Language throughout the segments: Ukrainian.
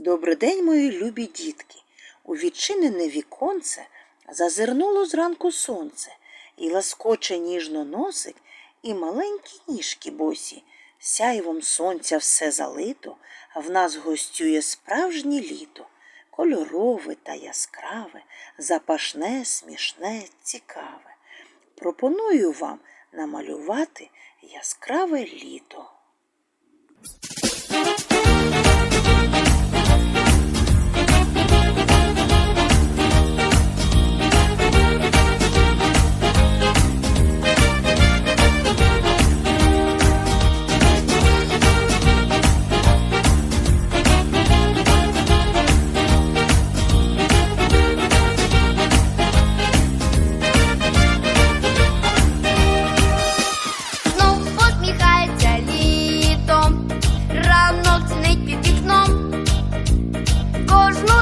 Добрий день, мої любі дітки. У відчинене віконце зазирнуло зранку сонце, і ласкоче ніжно носик, і маленькі ніжки босі. Сяйвом сонця все залито, в нас гостює справжнє літо, кольорове та яскраве, запашне, смішне, цікаве. Пропоную вам намалювати яскраве літо.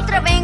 otra.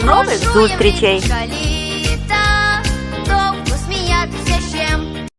До нових зустрічей!